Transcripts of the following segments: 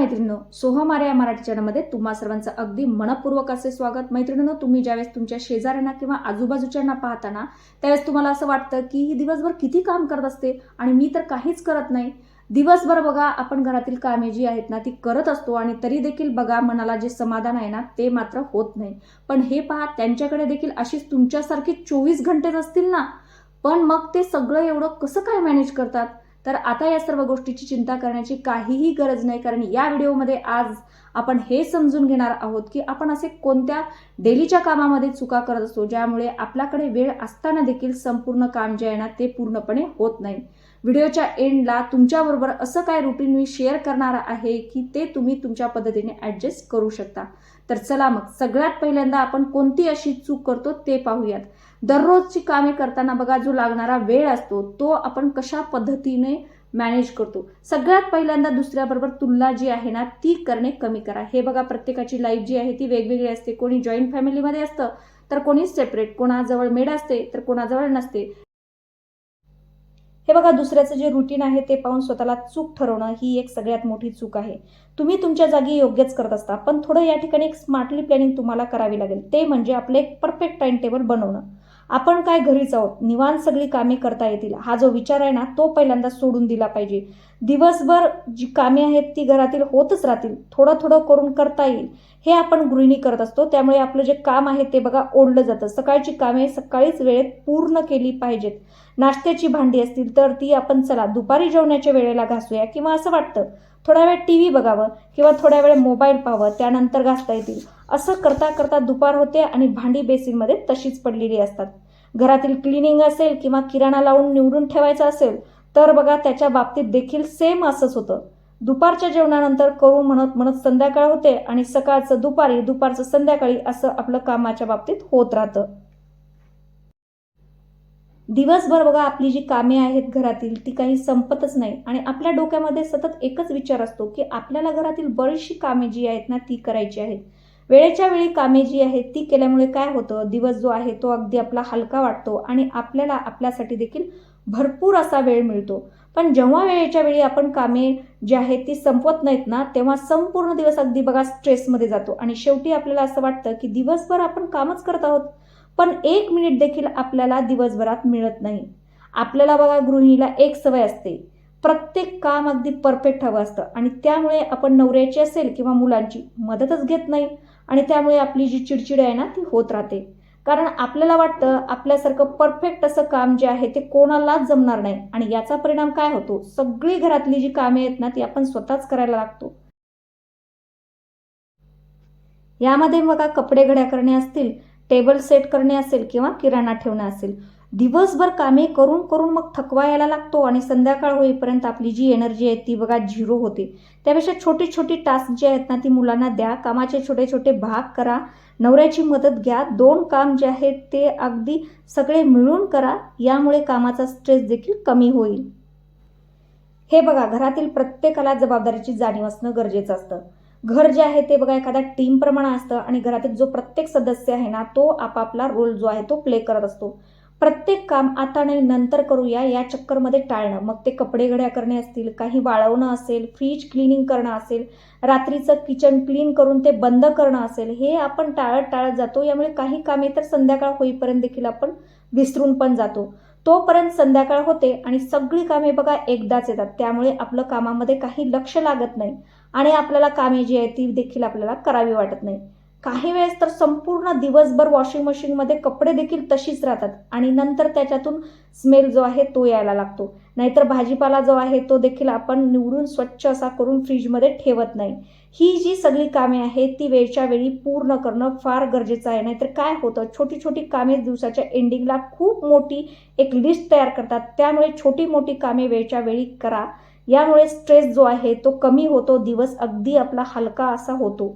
नमस्कार मैत्रिणींनो सोहमारे या मराठी चॅनलमध्ये तुम्हा सर्वांचं अगदी मनपूर्वक असे स्वागत. मैत्रिणींनो तुम्ही ज्यावेळेस तुमच्या शेजाऱ्यांना किंवा आजूबाजूच्यांना पाहताना त्यावेळेस तुम्हाला असं वाटतं की ही दिवसभर किती काम करत असते आणि मी तर काहीच करत नाही. दिवसभर बघा आपण घरातील कामे जी आहेत ना ती करत असतो आणि तरी देखील बघा मनाला जे समाधान आहे ना ते मात्र होत नाही. पण हे पहा त्यांच्याकडे देखील अशीच तुमच्यासारखी चोवीस घंटेच असतील ना? पण मग ते सगळं एवढं कसं काय मॅनेज करतात? तर आता या सर्व गोष्टीची चिंता करण्याची काहीही गरज नाही कारण या व्हिडिओमध्ये आज आपण हे समजून घेणार आहोत की आपण असे कोणत्या डेलीच्या कामामध्ये चुका करत असतो ज्यामुळे आपल्याकडे वेळ असताना देखील संपूर्ण काम जे आहे ना ते पूर्णपणे होत नाही. व्हिडिओच्या एंडला तुमच्याबरोबर असं काय रुटीन मी शेअर करणार आहे की ते तुम्ही तुमच्या पद्धतीने ॲडजस्ट करू शकता. तर चला मग सगळ्यात पहिल्यांदा आपण कोणती अशी चूक करतो ते पाहूयात. दररोजची कामे करताना बघा जो लागणारा वेळ असतो तो आपण कशा पद्धतीने मॅनेज करतो? सगळ्यात पहिल्यांदा दुसऱ्याबरोबर तुलना जी आहे ना ती करणे कमी करा. हे बघा प्रत्येकाची लाईफ जी आहे ती वेगवेगळी असते. कोणी जॉईंट फॅमिलीमध्ये असतं तर कोणी सेपरेट कोणाजवळ मेड असते तर कोणाजवळ नसते. हे बघा दुसऱ्याचं जे रुटीन आहे ते पाहून स्वतःला चूक ठरवणं ही एक सगळ्यात मोठी चूक आहे. तुम्ही तुमच्या जागी योग्यच करत असता पण थोडं या ठिकाणी एक स्मार्टली प्लॅनिंग तुम्हाला करावी लागेल. ते म्हणजे आपलं एक परफेक्ट टाइम टेबल बनवणं. आपण काय घरीच आहोत? निवांत सगळी कामे करता येतील. हा जो विचार आहे ना तो पहिल्यांदा सोडून दिला पाहिजे. दिवसभर जी कामे आहेत ती घरातील होतच राहतील. थोडं थोडं करून करता येईल. हे आपण गृहिणी करत असतो. त्यामुळे आपलं जे काम आहे ते बघा ओढलं जातं. सकाळची कामे सकाळीच वेळेत पूर्ण केली पाहिजेत. नाश्त्याची भांडी असतील तर ती आपण चला दुपारी जेवणाच्या वेळेला घासूया किंवा असं वाटतं. थोडा वेळ टी व्ही बघावं किंवा थोड्या वेळ मोबाईल पाहावं त्यानंतर घासता येतील. असं करता करता दुपार होते आणि भांडी बेसिनमध्ये तशीच पडलेली असतात. घरातील क्लिनिंग असेल किंवा किराणा लावून निवडून ठेवायचा असेल तर बघा त्याच्या बाबतीत देखील सेम असंच होतं. दुपारच्या जेवणानंतर करू म्हणत म्हणत संध्याकाळ होते आणि सकाळचं दुपारी दुपारचं संध्याकाळी असं आपलं कामाच्या बाबतीत होत राहतं. दिवसभर बघा आपली जी कामे आहेत घरातील ती काही संपतच नाही. आणि आपल्या डोक्यामध्ये सतत एकच विचार असतो की आपल्याला घरातील बरीचशी कामे जी आहेत ना ती करायची आहेत. वेळेच्या वेळी कामे जी आहेत ती केल्यामुळे काय होतं? दिवस जो आहे तो अगदी आपला हलका वाटतो आणि आपल्याला आपल्यासाठी देखील भरपूर असा वेळ मिळतो. पण जेव्हा वेळेच्या वेळी आपण कामे जी आहेत ती संपवत नाहीत ना तेव्हा संपूर्ण दिवस अगदी बघा स्ट्रेसमध्ये जातो. आणि शेवटी आपल्याला असं वाटतं की दिवसभर आपण कामच करत आहोत. पण एक मिनिट देखील आपल्याला दिवसभरात मिळत नाही. आपल्याला बघा गृहिणीला एक सवय असते. प्रत्येक काम अगदी परफेक्ट हवं असतं आणि त्यामुळे आपण नवऱ्याची असेल किंवा मुलांची मदतच घेत नाही आणि त्यामुळे आपली जी चिडचिड आहे ना ती होत राहते. कारण आपल्याला वाटतं आपल्यासारखं परफेक्ट असं काम जे आहे ते कोणालाच जमणार नाही. आणि याचा परिणाम काय होतो? सगळी घरातली जी कामे आहेत ना ती आपण स्वतःच करायला लागतो. यामध्ये बघा कपडे घड्या करणे असतील टेबल सेट करणे असेल किंवा किराणा ठेवणे असेल. दिवसभर कामे करून करून मग थकवा यायला लागतो आणि संध्याकाळ होईपर्यंत आपली जी एनर्जी आहे ती बघा झिरो होते. त्यापेक्षा छोटी छोटी टास्क जे आहेत ना ती मुलांना द्या. कामाचे छोटे छोटे भाग करा. नवऱ्याची मदत घ्या. दोन काम जे आहेत ते अगदी सगळे मिळून करा. यामुळे कामाचा स्ट्रेस देखील कमी होईल. हे बघा घरातील प्रत्येकाला जबाबदारीची जाणीव असणं गरजेचं असतं. घर जे आहे ते बघा एखाद्या टीमप्रमाणे असतं आणि घरातील जो प्रत्येक सदस्य आहे ना तो आपापला रोल जो आहे तो प्ले करत असतो. प्रत्येक काम आता नाही नंतर करूया या चक्करमध्ये टाळणं. मग ते कपडे घड्या करणे असतील काही वाळवणं असेल फ्रीज क्लिनिंग करणं असेल रात्रीचं किचन क्लीन करून ते बंद करणं असेल हे आपण टाळत टाळत जातो. यामुळे काही कामे तर संध्याकाळ होईपर्यंत देखील आपण विसरून पण जातो. तोपर्यंत संध्याकाळ होते आणि सगळी कामे बघा एकदाच येतात. त्यामुळे आपलं कामामध्ये काही लक्ष लागत नाही आणि आपल्याला कामे जी आहेत ती देखील आपल्याला करावी वाटत नाही. काही वेळेस तर संपूर्ण दिवसभर वॉशिंग मशीनमध्ये कपडे देखील तशीच राहतात. आणि नंतर त्याच्यातून स्मेल जो आहे तो यायला लागतो. नाहीतर भाजीपाला जो आहे तो देखील आपण निवडून स्वच्छ असा करून फ्रीजमध्ये ठेवत नाही. ही जी सगळी कामे आहेत ती वेळच्या वेळी पूर्ण करणं फार गरजेचं आहे. नाहीतर काय होतं छोटी छोटी कामे दिवसाच्या एंडिंगला खूप मोठी एक लिस्ट तयार करतात. त्यामुळे छोटी मोठी कामे वेळच्या वेळी करा. यामुळे स्ट्रेस जो आहे तो कमी होतो. दिवस अगदी आपला हलका असा होतो.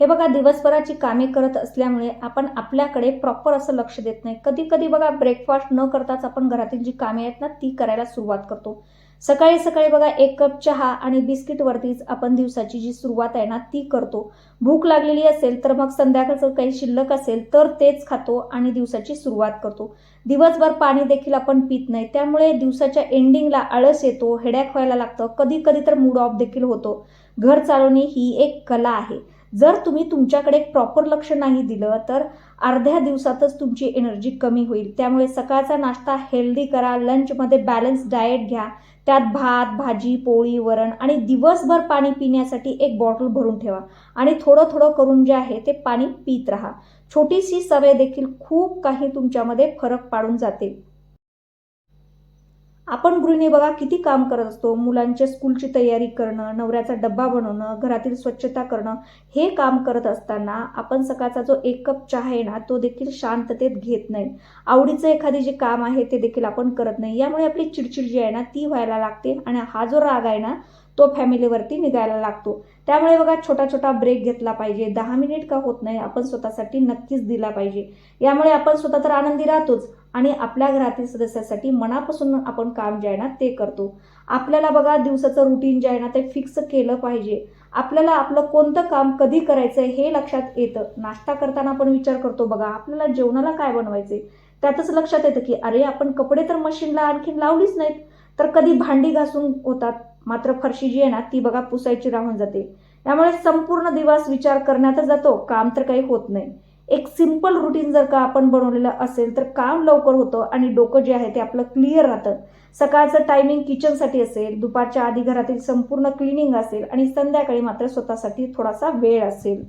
हे बघा दिवसभराची कामे करत असल्यामुळे आपण आपल्याकडे प्रॉपर असं लक्ष देत नाही. कधी कधी बघा ब्रेकफास्ट न करताच आपण घरातील जी कामे आहेत ना ती करायला सुरुवात करतो. सकाळी सकाळी बघा एक कप चहा आणि बिस्किटवरतीच आपण दिवसाची जी सुरुवात आहे ना ती करतो. भूक लागलेली असेल तर मग संध्याकाळचं काही शिल्लक असेल तर तेच खातो आणि दिवसाची सुरुवात करतो. दिवसभर पाणी देखील आपण पित नाही. त्यामुळे दिवसाच्या एंडिंगला आळस येतो हेडॅक व्हायला लागतं. कधी कधी तर मूड ऑफ देखील होतो. घर चालवणे ही एक कला आहे. जर तुम्ही तुमच्याकडे प्रॉपर लक्ष नाही दिलं तर अर्ध्या दिवसातच तुमची एनर्जी कमी होईल. त्यामुळे सकाळचा नाश्ता हेल्दी करा लंचमध्ये बॅलन्स डाएट घ्या. त्यात भात भाजी पोळी वरण आणि दिवसभर पाणी पिण्यासाठी एक बॉटल भरून ठेवा. आणि थोडं थोडं करून जे आहे ते पाणी पित राहा. छोटीशी सवय देखील खूप काही तुमच्यामध्ये फरक पाडून जाते. आपण गृहिणी बघा किती काम करत असतो. मुलांच्या स्कूलची तयारी करणं नवऱ्याचा डब्बा बनवणं घरातील स्वच्छता करणं हे काम करत असताना आपण सकाळचा जो एक कप चहा आहे ना तो देखील शांततेत घेत नाही. आवडीचं एखादी जे काम आहे ते देखील आपण करत नाही. यामुळे आपली चिडचिड जी आहे ना ती व्हायला लागते. आणि हा जो राग आहे ना तो फॅमिलीवरती निघायला लागतो. त्यामुळे बघा छोटा छोटा ब्रेक घेतला पाहिजे. दहा मिनिट का होत नाही आपण स्वतःसाठी नक्कीच दिला पाहिजे. यामुळे आपण स्वतः तर आनंदी राहतोच आणि आपल्या घरातील सदस्यासाठी मनापासून आपण काम जे आहे ना ते करतो. आपल्याला बघा दिवसाचं रुटीन जे आहे ना ते फिक्स केलं पाहिजे. आपल्याला आपलं कोणतं काम कधी करायचं हे लक्षात येतं. नाश्ता करताना आपण विचार करतो बघा आपल्याला जेवणाला काय बनवायचे त्यातच लक्षात येतं की अरे आपण कपडे तर मशीनला आणखीन लावलीच नाहीत. तर कधी भांडी घासून होतात? मात्र फरशी जी आहे ना ती बघा पुसायची राहून जाते. त्यामुळे संपूर्ण दिवस विचार करण्यातच जातो काम तर काही होत नाही. एक सिंपल रुटीन जर का आपण बनवलेलं असेल तर काम लवकर होतं आणि डोकं जे आहे ते आपलं क्लिअर राहतं. सकाळचं टायमिंग किचनसाठी असेल दुपारच्या आधी घरातील संपूर्ण क्लिनिंग असेल आणि संध्याकाळी मात्र स्वतःसाठी थोडासा वेळ असेल.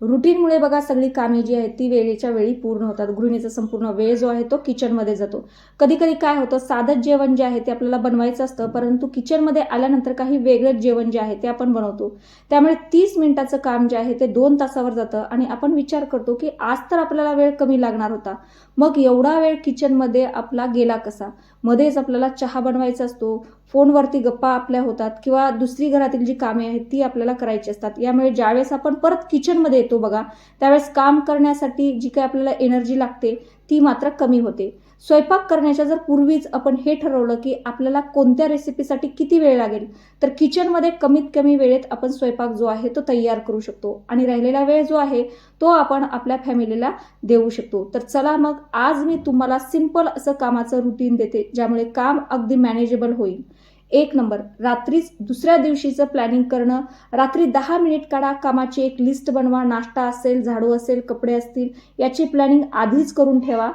रुटीनमुळे बघा सगळी कामे जी आहेत ती वेळेच्या वेळी पूर्ण होतात. गृहिणीचा संपूर्ण वेळ जो आहे तो किचनमध्ये जातो. कधी कधी काय होतं साधंच जेवण जे आहे ते आपल्याला बनवायचं असतं परंतु किचनमध्ये आल्यानंतर काही वेगळंच जेवण जे आहे ते आपण बनवतो. त्यामुळे तीस मिनिटाचं काम जे आहे ते दोन तासावर जातं आणि आपण विचार करतो की आज तर आपल्याला वेळ कमी लागणार होता. मग एवढा वेळ किचनमध्ये आपला गेला कसा? मध्येच आपल्याला चहा बनवायचा असतो फोनवरती गप्पा आपल्या होतात किंवा दुसरी घरातील जी कामे आहेत ती आपल्याला करायची असतात. यामुळे ज्यावेळेस आपण परत किचनमध्ये येतो बघा त्यावेळेस काम करण्यासाठी जी काही आपल्याला एनर्जी लागते ती मात्र कमी होते. स्वयंपाक करण्याच्या जर पूर्वीच आपण हे ठरवलं की आपल्याला कोणत्या रेसिपीसाठी किती वेळ लागेल तर किचनमध्ये कमीत कमी वेळेत आपण स्वयंपाक जो आहे तो तयार करू शकतो. आणि राहिलेला वेळ जो आहे तो आपण आपल्या फॅमिलीला देऊ शकतो. तर चला मग आज मी तुम्हाला सिंपल असं कामाचं रुटीन देते ज्यामुळे काम अगदी मॅनेजेबल होईल. एक नंबर. रात्रीच दुसऱ्या दिवशीचं प्लॅनिंग करणं रात्री दहा मिनिट काढा कामाची एक लिस्ट बनवा नाश्ता असेल झाडू असेल कपडे असतील याची प्लॅनिंग आधीच करून ठेवा.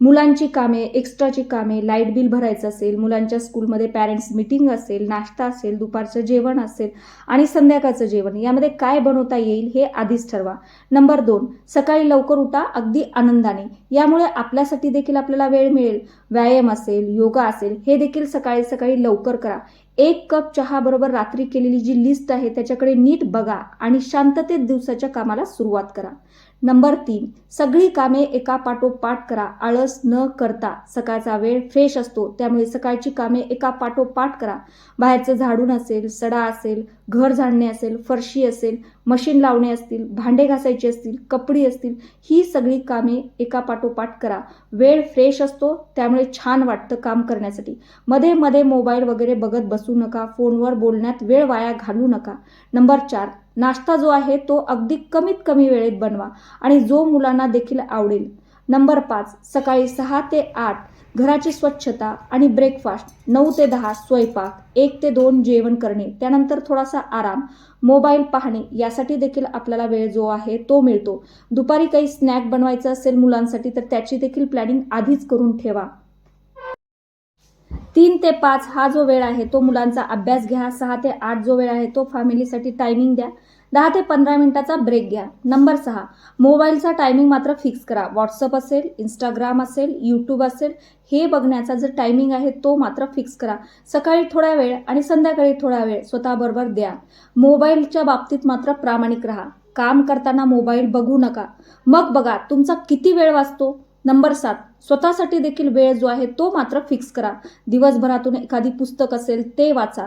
मुलांची कामे एक्स्ट्राची कामे लाइट बिल भरायचं असेल मुलांच्या स्कूलमध्ये पॅरेंट्स मिटिंग असेल नाश्ता असेल दुपारचं जेवण असेल आणि संध्याकाळचं जेवण यामध्ये काय बनवता येईल हे आधीच ठरवा. नंबर दोन सकाळी लवकर उठा अगदी आनंदाने. यामुळे आपल्यासाठी देखील आपल्याला वेळ मिळेल. व्यायाम असेल योगा असेल हे देखील सकाळी सकाळी लवकर करा. एक कप चहा बरोबर रात्री केलेली जी लिस्ट आहे त्याच्याकडे नीट बघा आणि शांततेत दिवसाच्या कामाला सुरुवात करा. नंबर तीन सगळी कामे एका पाठोपाठ करा. आळस न करता सकाळचा वेळ फ्रेश असतो त्यामुळे सकाळची कामे एका पाठोपाठ करा. बाहेरचं झाडून असेल सडा असेल घर झाडणे असेल फरशी असेल मशीन लावणे असतील भांडे घासायचे असतील कपडी असतील ही सगळी कामे एका पाठोपाठ करा. वेळ फ्रेश असतो त्यामुळे छान वाटतं काम करण्यासाठी. मध्ये मध्ये मोबाईल वगैरे बघत बसू नका फोनवर बोलण्यात वेळ वाया घालू नका. नंबर चार नाश्ता जो आहे तो अगदी कमीत कमी वेळेत बनवा आणि जो मुलांना देखील आवडेल. नंबर पाच सकाळी सहा ते आठ घराची स्वच्छता आणि ब्रेकफास्ट नऊ ते दहा स्वयंपाक एक ते दोन जेवण करणे त्यानंतर थोडासा आराम मोबाईल पाहणे यासाठी देखील आपल्याला वेळ जो आहे तो मिळतो. दुपारी काही स्नॅक बनवायचं असेल मुलांसाठी तर त्याची देखील प्लॅनिंग आधीच करून ठेवा. तीन ते पाच हा जो वेळ आहे तो मुलांचा अभ्यास घ्या सहा ते आठ जो वेळ आहे तो फॅमिलीसाठी टायमिंग द्या. दहा ते पंधरा मिनिटाचा ब्रेक घ्या. नंबर सहा मोबाईलचा टायमिंग मात्र फिक्स करा. व्हॉट्सअप असेल इंस्टाग्राम असेल यूट्यूब असेल हे बघण्याचा जो टायमिंग आहे तो मात्र फिक्स करा. सकाळी थोडा वेळ आणि संध्याकाळी थोडा वेळ स्वतःबरोबर द्या. मोबाईलच्या बाबतीत मात्र प्रामाणिक राहा. काम करताना मोबाईल बघू नका. मग बघा तुमचा किती वेळ वाचतो. नंबर सात स्वतःसाठी देखील वेळ जो आहे तो मात्र फिक्स करा. दिवसभरातून एखादी पुस्तक असेल ते वाचा.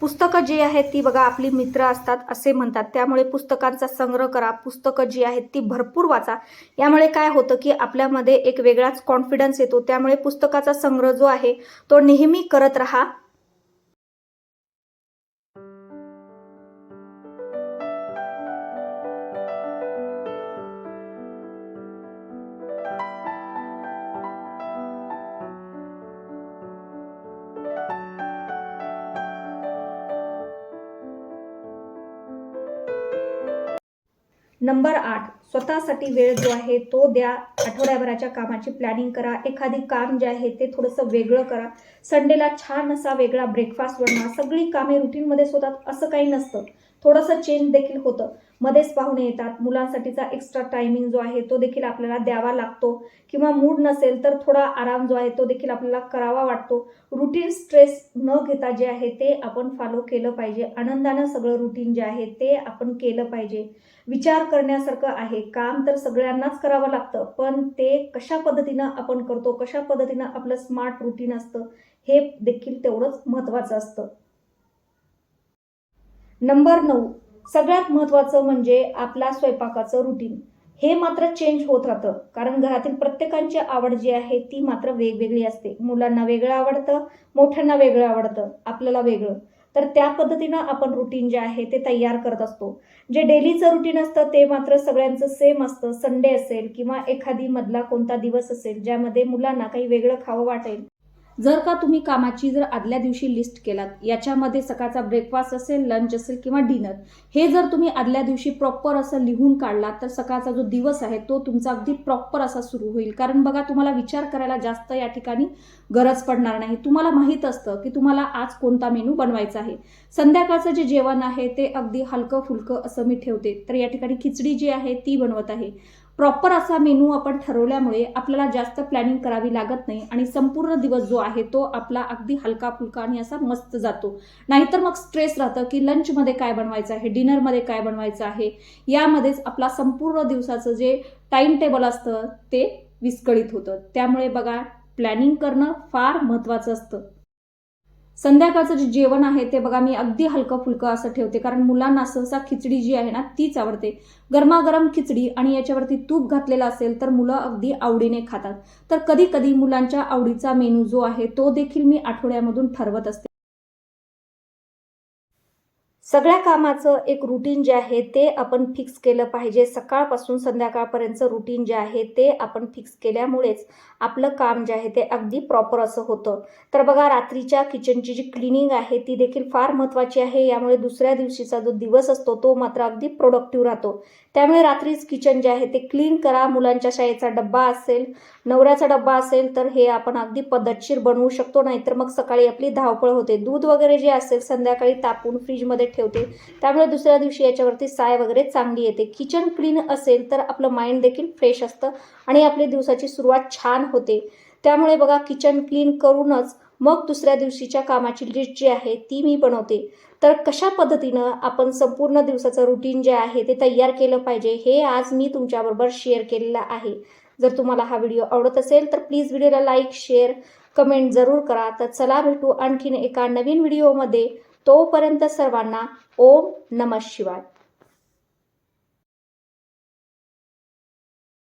पुस्तकं जी आहेत ती बघा आपली मित्र असतात असे म्हणतात. त्यामुळे पुस्तकांचा संग्रह करा पुस्तकं जी आहेत ती भरपूर वाचा. यामुळे काय होतं की आपल्यामध्ये एक वेगळाच कॉन्फिडन्स येतो. त्यामुळे पुस्तकाचा संग्रह जो आहे तो नेहमी करत राहा. नंबर आठ स्वतःसाठी वेळ जो आहे तो द्या. आठवड्याभराच्या कामाची प्लॅनिंग करा. एखादी काम जे आहे ते थोडंसं वेगळं करा. संडेला छान असा वेगळा ब्रेकफास्ट बनवा सगळी कामे रुटीनमध्येच होतात असं काही नसतं. थोडंसं चेंज देखील होतं. मध्येच पाहुणे येतात. मुलांसाठीचा एक्स्ट्रा टायमिंग जो आहे तो देखील आपल्याला द्यावा लागतो. किंवा मूड नसेल तर थोडा आराम जो आहे तो देखील आपल्याला करावा वाटतो. रुटीन स्ट्रेस न घेता जे आहे ते आपण फॉलो केलं पाहिजे. आनंदानं सगळं रुटीन जे आहे ते आपण केलं पाहिजे. विचार करण्यासारखं आहे. काम तर सगळ्यांनाच करावं लागतं पण ते कशा पद्धतीनं आपण करतो कशा पद्धतीनं आपलं स्मार्ट रुटीन असतं हे देखील तेवढंच महत्त्वाचं असतं. नंबर नऊ. सगळ्यात महत्त्वाचं म्हणजे आपला स्वयंपाकाचं रुटीन हे मात्र चेंज होत राहतं कारण घरातील प्रत्येकांची आवड जी आहे ती मात्र वेगवेगळी असते. मुलांना वेगळं आवडतं मोठ्यांना वेगळं आवडतं आपल्याला वेगळं. तर त्या पद्धतीनं आपण रुटीन जे आहे ते तयार करत असतो. जे डेलीचं रुटीन असतं ते मात्र सगळ्यांचं सेम असतं. संडे असेल किंवा एखादी मधला कोणता दिवस असेल ज्यामध्ये मुलांना काही वेगळं खावं वाटेल जर का तुम्ही कामाची जर आदल्या दिवशी लिस्ट केलात याच्यामध्ये सकाळचा ब्रेकफास्ट असेल लंच असेल किंवा डिनर हे जर तुम्ही आदल्या दिवशी प्रॉपर असं लिहून काढलात तर सकाळचा जो दिवस आहे तो तुमचा अगदी प्रॉपर असा सुरू होईल. कारण बघा तुम्हाला विचार करायला जास्त या ठिकाणी गरज पडणार नाही. तुम्हाला माहीत असतं की तुम्हाला आज कोणता मेनू बनवायचा आहे. संध्याकाळचं जे जेवण आहे ते अगदी हलकं फुलकं असं मी ठेवते. तर या ठिकाणी खिचडी जी आहे ती बनवत आहे. प्रॉपर असा मेनू आपण ठरवल्यामुळे आपल्याला जास्त प्लॅनिंग करावी लागत नाही आणि संपूर्ण दिवस जो आहे तो आपला अगदी हलका फुलका आणि असा मस्त जातो. नाहीतर मग स्ट्रेस राहतं की लंचमध्ये काय बनवायचं आहे डिनरमध्ये काय बनवायचं आहे यामध्येच आपला संपूर्ण दिवसाचं जे टाईम टेबल असतं ते विस्कळीत होतं. त्यामुळे बघा प्लॅनिंग करणं फार महत्त्वाचं असतं. संध्याकाळचं जे जेवण आहे ते बघा मी अगदी हलकं फुलकं असं ठेवते. कारण मुलांना सहसा खिचडी जी आहे ना तीच आवडते. गरमागरम खिचडी आणि याच्यावरती तूप घातलेलं असेल तर मुलं अगदी आवडीने खातात. तर कधी कधी मुलांच्या आवडीचा मेनू जो आहे तो देखील मी आठवड्यामधून ठरवत असते. सगळ्या कामाचं एक रुटीन जे आहे ते आपण फिक्स केलं पाहिजे. सकाळपासून संध्याकाळपर्यंतचं रुटीन जे आहे ते आपण फिक्स केल्यामुळेच आपलं काम जे आहे ते अगदी प्रॉपर असं होतं. तर बघा रात्रीच्या किचनची जी क्लिनिंग आहे ती देखील फार महत्त्वाची आहे. यामुळे दुसऱ्या दिवशीचा जो दिवस असतो तो मात्र अगदी प्रोडक्टिव्ह राहतो. त्यामुळे रात्रीच किचन जे आहे ते क्लीन करा. मुलांच्या शाळेचा डब्बा असेल नवऱ्याचा डब्बा असेल तर हे आपण अगदी पद्धतशीर बनवू शकतो. नाहीतर मग सकाळी आपली धावपळ होते. दूध वगैरे जे असेल संध्याकाळी तापून फ्रीजमध्ये ठेवते त्यामुळे दुसऱ्या दिवशी याच्यावरती साय वगैरे चांगली येते. किचन क्लीन असेल तर आपलं माइंड देखील फ्रेश असतं आणि आपली दिवसाची सुरुवात छान होते. त्यामुळे बघा किचन क्लीन करूनच मग दुसऱ्या दिवशीच्या कामाची लिस्ट जी आहे ती मी बनवते. तर कशा पद्धतीनं आपण संपूर्ण दिवसाचं रुटीन जे आहे ते तयार केलं पाहिजे हे आज मी तुमच्याबरोबर शेअर केलेलं आहे. जर तुम्हाला हा व्हिडिओ आवडत असेल तर प्लीज व्हिडिओला लाईक शेअर कमेंट जरूर करा. तर चला भेटू आणखीन एका नवीन व्हिडिओमध्ये तोपर्यंत सर्वांना ओम नम शिवाय.